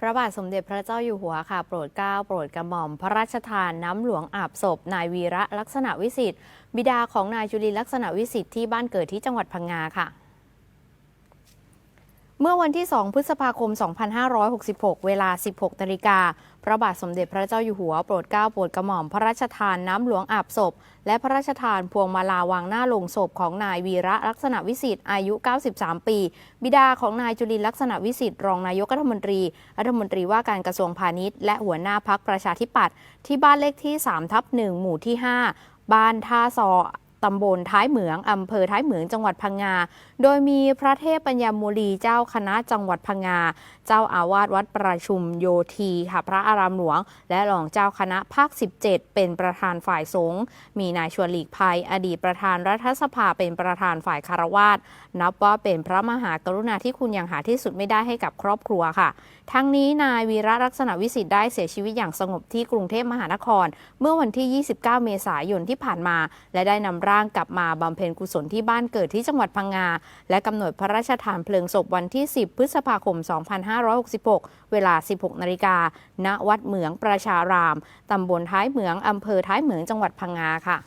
พระบาทสมเด็จพระเจ้าอยู่หัวค่ะ โปรดเกล้าโปรดกระหม่อม พระราชทานน้ำหลวงอาบศพ นายวีระลักษณะวิสิทธิ์บิดาของนายจุลินลักษณะวิสิทธิ์ที่บ้านเกิดที่จังหวัดพังงาค่ะ เมื่อวันที่ 2 พฤษภาคม 2566 เวลา 16นาฬิกา พระบาทสมเด็จพระเจ้าอยู่หัวโปรดเกล้าโปรดกระหม่อมพระราชทานน้ำหลวงอาบศพ และพระราชทานพวงมาลาวางหน้าลงศพของนายวีระลักษณะวิสิทธิ์อายุ 93 ปี บิดาของนายจุลินลักษณะวิสิทธิ์รองนายกรัฐมนตรีรัฐมนตรีว่าการกระทรวงพาณิชย์และหัวหน้าพักประชาธิปัตย์ที่บ้านเลขที่3ทับ1หมู่ที่ 5 บ้านท่าซอ ตำบลท้ายเหมืองอำเภอท้ายเหมืองจังหวัดพังงา โดยมีพระเทพปัญญามูลีเจ้าคณะจังหวัดพังงา เจ้าอาวาสวัดประชุมโยธีค่ะพระอารามหลวง และรองเจ้าคณะภาค 17 เป็นประธานฝ่ายสงฆ์มีนายชวนหลีกภัย อดีตประธานรัฐสภาเป็นประธานฝ่ายคารวาสนับว่าเป็นพระมหากรุณาธิคุณอย่างหาที่สุดไม่ได้ให้กับครอบครัวค่ะ ทั้งนี้นายวีระลักษณะวิสิทธิ์ได้เสียชีวิตอย่างสงบที่กรุงเทพมหานคร เมื่อวันที่ 29 เมษายนที่ผ่านมา และได้นำร่างร่างกลับมาบำเพ็ญกุศลที่บ้านเกิดที่จังหวัดพังงา และกำหนดพระราชทานเพลิงศพวันที่ 10 พฤษภาคม 2566 เวลา 16 นาฬิกา ณ วัดเหมืองประชาราม ตำบลท้ายเหมืองอำเภอท้ายเหมืองจังหวัดพังงาค่ะ